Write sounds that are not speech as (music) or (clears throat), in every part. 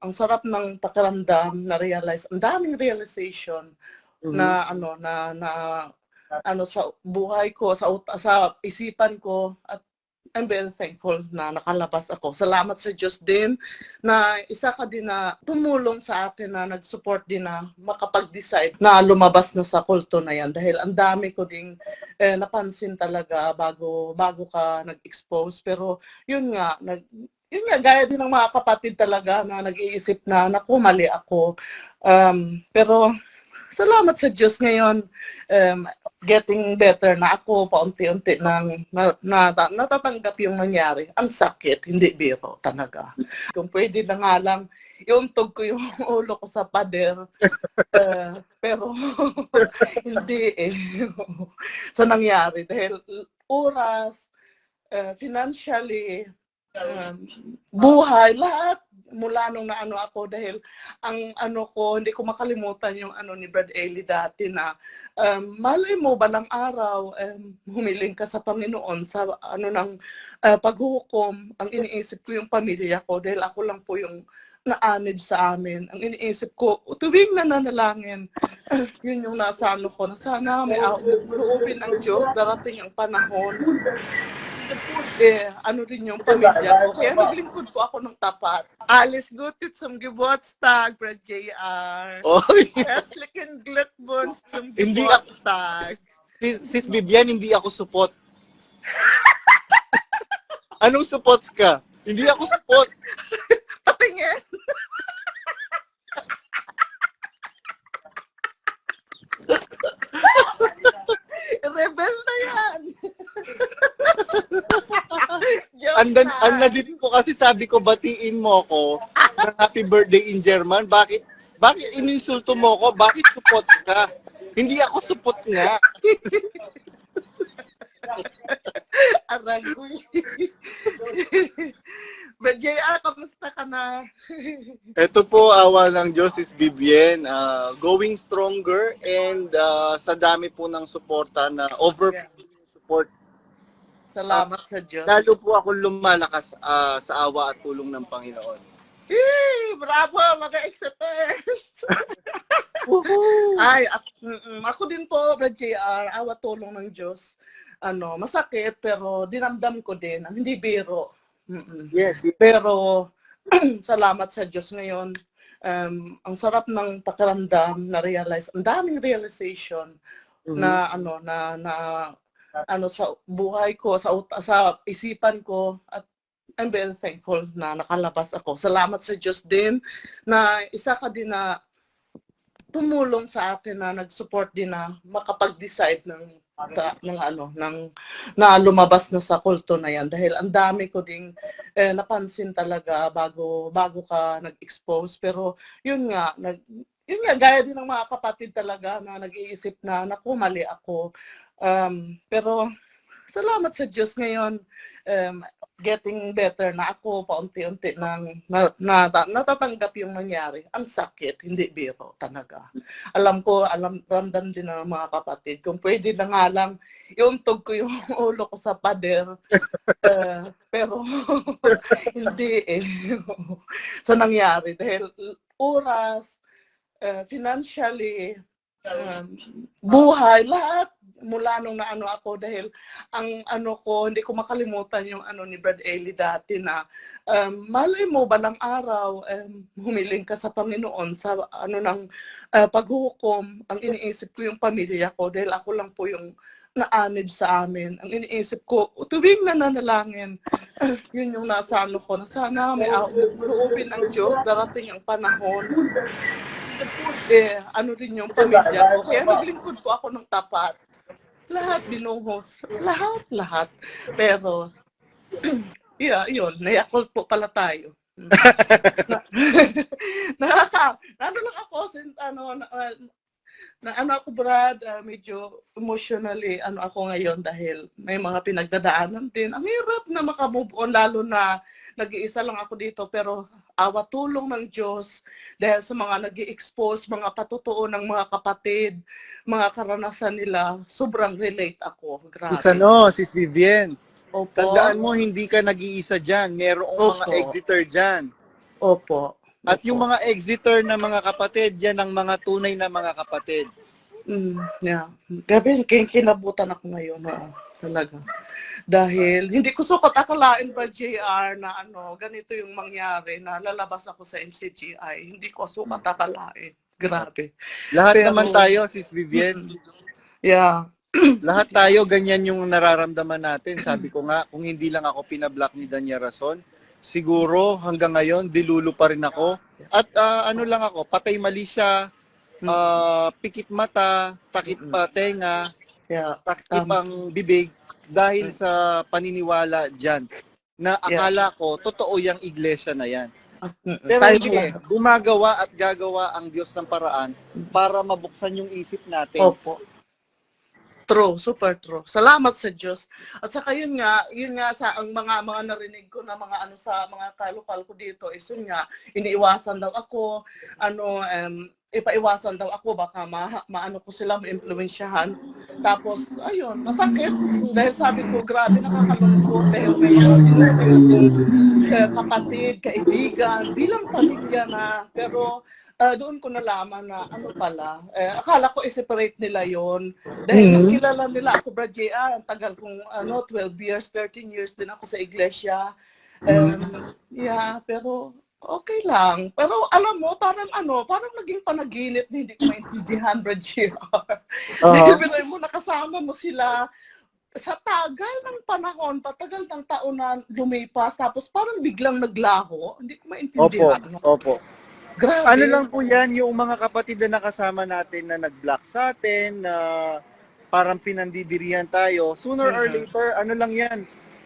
ang sarap ng pakiramdam na realize, ang daming realization na ano na na ano sa buhay ko sa sa isipan ko. At I'm very thankful na nakalabas ako. Salamat sa Diyos din na isa ka din na tumulong sa akin na nag-support din na makapag-decide na lumabas na sa kulto na yan. Dahil ang dami ko ding eh, napansin talaga bago bago ka nag-expose. Pero yun nga nag yun nga gaya din ng mga kapatid talaga na nag-iisip na naku mali ako um, pero salamat sa Diyos ngayon um, getting better na ako paunti-unti nang na, na, natatanggap yung nangyari. Ang sakit, hindi biro talaga. Kung pwede na nga lang, iuntog ko yung (laughs) ulo ko sa pader. (laughs) Eh, pero (laughs) hindi eh. sa nangyari. Dahil oras, eh, financially, um, buhay, lahat mula nung naano ako dahil ang ano ko, hindi ko makalimutan yung ano ni Brad Ailey dati na um, malay mo balang araw um, humiling ka sa Panginoon sa ano ng uh, paghukom. Ang iniisip ko yung pamilya ko dahil ako lang po yung naanid sa amin. Ang iniisip ko, tuwing nananalangin, (laughs) yun yung nasa ano ko, na sana may loobin ng Diyos, darating ang panahon eh, ano rin yung pamilya ko. Kaya naglingkod po ako ng tapat. Alles Gute zum Geburtstag, Brad JR. Oy, Herzlichen Glückwunsch zum Hindi ako- Geburtstag. sis, sis Bibian, hindi ako support. (laughs) Anong supports ka? Hindi ako support. Patingin. Rebel na yan. Andan, lang. anda din ko kasi sabi ko batiin mo ko ng happy birthday in German. Bakit bakit ininsulto mo ko? Bakit supports ka? Hindi ako support nga. (laughs) Aragoy. (laughs) But JR, kamusta ka na? (laughs) Ito po, awa ng Diyos is Bibien. ah, going stronger and ah, sa dami po ng suporta na over support. Salamat sa Diyos. Lalo po ako lumalakas ah, sa awa at tulong ng Panginoon. Hey, bravo mga exeters! (laughs) Ay, mm, mm, ako din po, Brad JR, awa tulong ng Diyos. Ano, masakit pero dinamdam ko din, ang hindi biro. Mm-mm. Yes. Pero (clears throat) salamat sa Diyos ngayon. Um, ang sarap ng pakiramdam na realize, ang daming realization na ano na na ano sa buhay ko sa sa isipan ko at I'm very thankful na nakalabas ako. Salamat sa Diyos din na isa ka din na tumulong sa akin na nag-support din na makapag-decide ng ta- ng ano ng na lumabas na sa kulto na yan dahil ang dami ko ding eh, napansin talaga bago bago ka nag-expose pero yun nga nag yun nga gaya din ng mga kapatid talaga na nag-iisip na naku mali ako um, pero salamat sa Diyos ngayon um, getting better na ako paunti-unti nang na, na, natatanggap yung nangyari. Ang sakit, hindi biro talaga. Alam ko, alam, ramdam din ng mga kapatid. Kung pwede na nga lang, iuntog ko yung (laughs) ulo ko sa pader. Eh, pero (laughs) hindi eh. (laughs) sa nangyari. Dahil oras, eh, financially, um, buhay, lahat mula nung naano ako dahil ang ano ko, hindi ko makalimutan yung ano ni Brad Ailey dati na um, malay mo balang araw um, humiling ka sa Panginoon sa ano ng uh, paghukom. Ang iniisip ko yung pamilya ko dahil ako lang po yung naanid sa amin. Ang iniisip ko, tuwing nananalangin, uh, (laughs) yun yung nasa ano ko, na sana may loobin ng Diyos, darating ang panahon eh, ano rin yung pamilya ko. Kaya naglingkod po ako ng tapat. Lahat binuhos. Lahat, lahat. Pero, yeah, yun, nayakult po pala tayo. na, nakaka, ano lang ako, sin, ano, na, na ano ako Brad, ah, medyo emotionally ano ako ngayon dahil may mga pinagdadaanan din. Ang hirap na makamove on lalo na nag-iisa lang ako dito pero awa tulong ng Diyos dahil sa mga nag expose mga patutuo ng mga kapatid, mga karanasan nila, sobrang relate ako. Grabe. Sis ano, Sis Vivien, Opo. tandaan mo hindi ka nag-iisa dyan. Merong mga Opo. exeter dyan. Opo. At yung mga exiter na mga kapatid, yan ang mga tunay na mga kapatid. Mm, yeah. Gabi, kin- kinabutan ako ngayon. Oo, talaga. Dahil hindi ko sukat akalain ba JR na ano, ganito yung mangyari na lalabas ako sa MCGI. Hindi ko sukat akalain. Grabe. Lahat Pero- naman tayo, Sis Vivian, Yeah. (clears throat) lahat tayo ganyan yung nararamdaman natin. Sabi ko nga, kung hindi lang ako pinablock ni Danya Rason, siguro hanggang ngayon dilulo pa rin ako. At ah, ano lang ako, patay mali siya, ah, pikit mata, takip pa tenga, Yeah. takip Tama. ang bibig dahil sa paniniwala dyan. Na akala ko, totoo yung iglesia na yan. Pero hindi eh. Gumagawa at gagawa ang Diyos ng paraan para mabuksan yung isip natin. Opo. True, super true. Salamat sa Diyos. At saka yun nga, yun nga sa ang mga mga narinig ko na mga ano sa mga kalupal ko dito is yun nga, iniiwasan daw ako, ano um, ipaiwasan daw ako baka ma, maano ko sila maimpluwensyahan. Tapos ayun, masakit dahil sabi ko grabe nakakalungkot dahil may eh, kapatid, kaibigan, bilang pamilya na pero ah, doon ko nalaman na ano pala, eh, akala ko i-separate nila yon Dahil mas Mhm. kilala nila ako, Brad JR, ang tagal kong ano, 12 years, 13 years din ako sa iglesia. Um, yeah, pero okay lang. Pero alam mo, parang ano, parang naging panaginip na hindi ko maintindihan, Brad JR. Dahil (laughs) bilay mo, nakasama mo sila sa tagal ng panahon, patagal ng taon na lumipas, tapos parang biglang naglaho. Hindi ko Opo, maintindihan. no? opo. Grabe. Ano lang po yan, yung mga kapatid na nakasama natin na nag-block sa atin, na parang pinandidirihan tayo, sooner or Mhm. later, ano lang yan,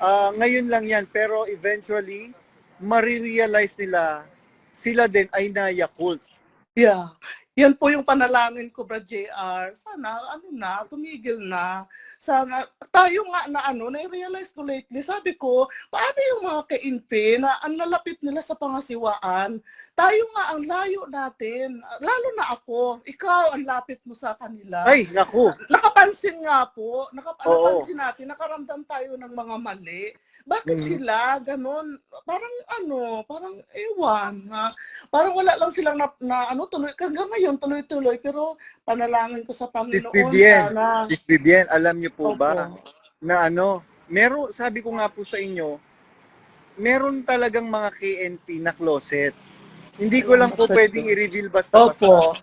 ah, ngayon lang yan, pero eventually, marirealize nila, sila din ay na-Yakult. Yeah. Yan po yung panalangin ko, Brad JR. Sana, ano na, tumigil na. Sana, tayo nga na ano, na-realize ko lately, sabi ko, paano yung mga ka-INPE na ang lalapit nila sa pangasiwaan? Tayo nga ang layo natin. Lalo na ako. Ikaw ang lapit mo sa kanila. Ay, naku, Nakapansin nga po, nakap- Oo. napansin natin, nakaramdam tayo ng mga mali. Bakit Mhm. sila ganon? Parang ano, parang ewan. Na, parang wala lang silang na, na ano, tuloy, hanggang ngayon tuloy-tuloy. Pero panalangin ko sa Panginoon Vivian, sana. Sis Vivian, alam niyo po Opo. ba, na ano, meron, sabi ko nga po sa inyo, meron talagang mga KNP na closet. Hindi ko lang po pwedeng i-reveal basta-basta. Opo.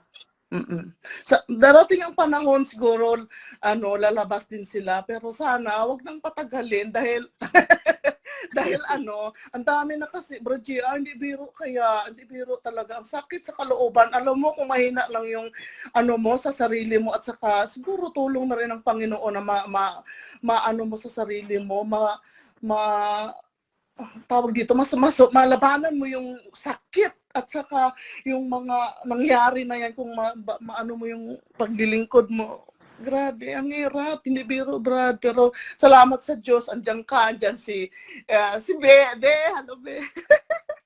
Mm-mm. Sa, darating ang panahon siguro, ano, lalabas din sila. Pero sana, wag nang patagalin dahil, (laughs) dahil ano, ang dami na kasi, bro GR, hindi biro kaya, hindi biro talaga. Ang sakit sa kalooban. Alam mo, kung mahina lang yung, ano mo, sa sarili mo at saka, siguro tulong na rin ng Panginoon na ma, ma, maano mo sa sarili mo, ma, ma, tawag dito, mas, mas, malabanan mo yung sakit at saka yung mga nangyari na yan kung ma, ba- maano mo yung paglilingkod mo. Grabe, ang hirap. Hindi biro, Brad. Pero salamat sa Diyos. Andiyan ka. Andiyan si, eh, si Bede. Hello, Be.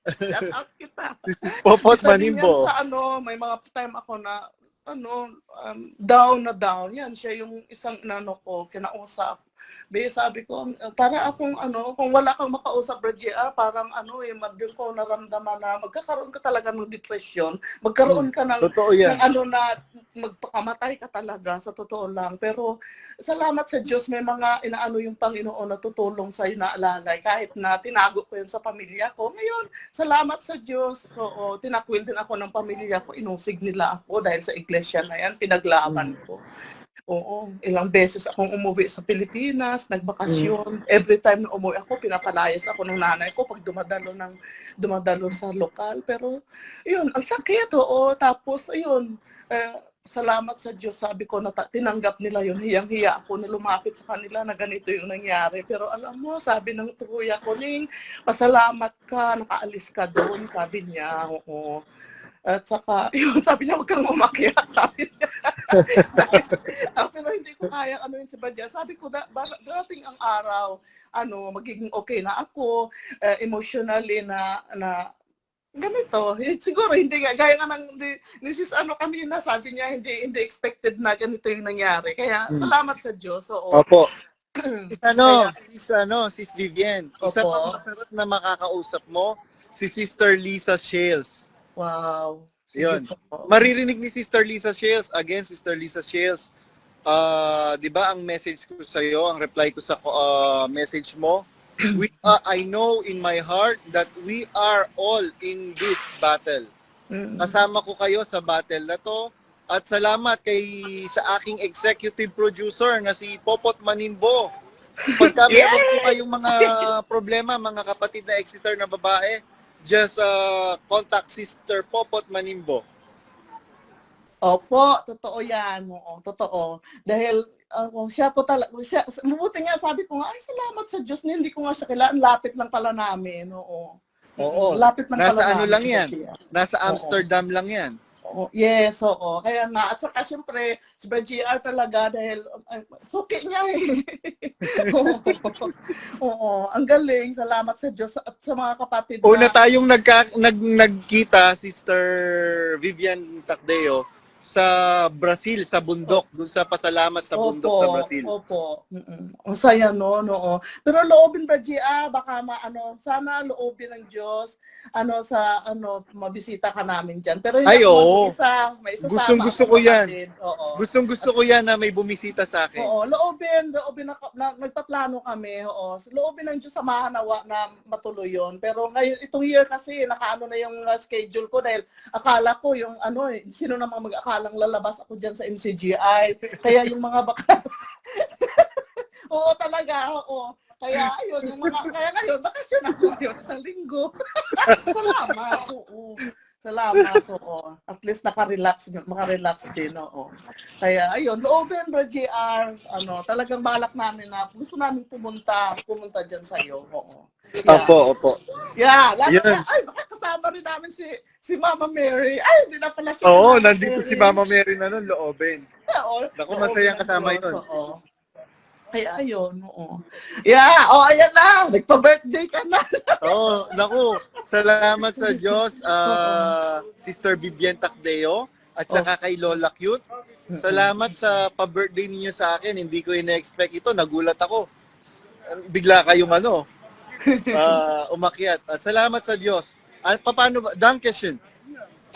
(laughs) Shout out kita. Popot Manimbo. sa ano, may mga time ako na ano, um, down na down. Yan, siya yung isang inano ko, kinausap. Be, sabi ko, para akong ano, kung wala kang makausap, JR, parang ano eh, magdil ko naramdaman na magkakaroon ka talaga ng depression, magkaroon ka ng Totoo yan. ng ano na magpakamatay ka talaga sa totoo lang. Pero salamat sa Diyos may mga inaano yung Panginoon na tutulong sa na alalay kahit na tinago ko yun sa pamilya ko. Ngayon, salamat sa Diyos. Oo, tinakwil din ako ng pamilya ko. Inusig nila ako dahil sa iglesia na yan, pinaglaban ko. Oo, ilang beses akong umuwi sa Pilipinas, nagbakasyon. Every time na umuwi ako, pinapalayas ako ng nanay ko pag dumadalo ng dumadalo sa lokal. Pero yun, ang sakit, oo. Tapos, ayun, eh, salamat sa Diyos, sabi ko, na tinanggap nila yun. Hiyang-hiya ako na lumapit sa kanila na ganito yung nangyari. Pero alam mo, sabi ng tuya ko, Ning, pasalamat ka, nakaalis ka doon, sabi niya. Oo. At saka, (laughs) yun, sabi niya, huwag kang umakyat, sabi niya. Ah, pero hindi ko kaya ano yun si Badya. Sabi ko, da, darating ang araw, ano, magiging okay na ako, eh, emotionally na, na, ganito. Eh, siguro hindi nga, gaya nga ng ni, ni sis ano kanina, sabi niya hindi hindi expected na ganito yung nangyari. Kaya Hmm. salamat sa Diyos. Oo. Opo. (clears throat) Sis ano, Kaya- sis ano, sis Vivian. Isa Opo. pang masarap na makakausap mo, si Sister Lisa Shales. Wow. Yun. Maririnig ni Sister Lisa Shields. Again, Sister Lisa Shields. Ah, 'di ba ang message ko sa iyo, ang reply ko sa ah, message mo, (clears throat) we ah, I know in my heart that we are all in this battle. Kasama ko kayo sa battle na to. At salamat kay sa aking executive producer na si Popot Manimbo. Pagka meron po kayong mga problema, mga kapatid na Exeter na babae, just uh, contact Sister Popot Manimbo. Opo, totoo yan. Oo, totoo. Dahil uh, siya po talaga, siya, mabuti nga sabi ko nga, ay salamat sa Diyos na hindi ko nga siya kailangan. Lapit lang pala namin. Oo. Oo. Lapit lang Nasa pala ano namin. lang yan? Nasa Oo. Amsterdam lang yan. Oo, yes, oo. Kaya nga, at saka syempre, si GR talaga dahil ay, suki niya eh. (laughs) oo, oo, ang galing. Salamat sa Diyos at sa mga kapatid Una na. tayong nagka, nag, nagkita, Sister Vivian Tacdeo, sa Brazil, sa bundok, dun sa pasalamat sa bundok sa Brazil. Opo. Mm-mm. Ang saya no, no. Pero loobin ba GR, baka maano, sana loobin ng Diyos ano sa ano mabisita ka namin diyan. Pero hindi Ay, ako oo. isa, may isa Gustong gusto ko yan. Oo. Gustong gusto ko yan na may bumisita sa akin. Oo, loobin, loobin na, na nagpaplano kami, oo. Loobin ng Diyos samahan nawa na matuloy yon. Pero ngayon, itong year kasi, nakaano na yung uh, schedule ko dahil akala ko yung ano, eh, sino namang mag-akalang lalabas ako dyan sa MCGI. Kaya yung mga baka... (laughs) oo, talaga, oo. Kaya ayun, yung mga, kaya ngayon, bakasyon ako ngayon, isang linggo. (laughs) Salamat, oo. Salamat, (laughs) oo. At least nakarelax, makarelax din, oo. Kaya ayun, loobin bro JR, ano, talagang balak namin na gusto namin pumunta, pumunta diyan sa iyo. Oo. Yeah. Opo, opo. Yeah, lalo Yun. na, ay, baka kasama rin namin si si Mama Mary. Ay, hindi na pala siya. Oo, nandito si. Mama Mary na nun, loobin. Oo, Naku, oo, masayang kasama yun. Oo. Kaya ayun, oo. Yeah, oh, ayan na. Nagpa-birthday ka na. (laughs) Oo, naku, salamat sa Diyos, ah, Sister Vivian Tacdeo, at saka kay Lola Cute. Salamat sa pa-birthday ninyo sa akin. Hindi ko ina-expect ito. Nagulat ako. Bigla kayong ano, (laughs) ah, umakyat. At salamat sa Diyos. Ah, paano ba? Dankeschön.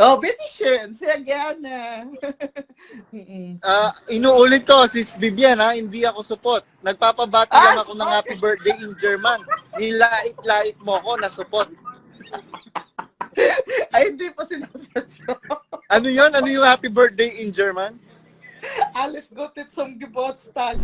Oh, Betty Shern, si Agana. (laughs) Mm-mm. Ah, inuulit ko, sis Vivian ha, hindi ako supot. Nagpapabati Ah, lang ako ng happy birthday in German. Nilait-lait mo ko na supot. (laughs) Ay, hindi pa sinasadyo. Ano yon? Ano yung happy birthday in German? Alles Gute zum Geburtstag.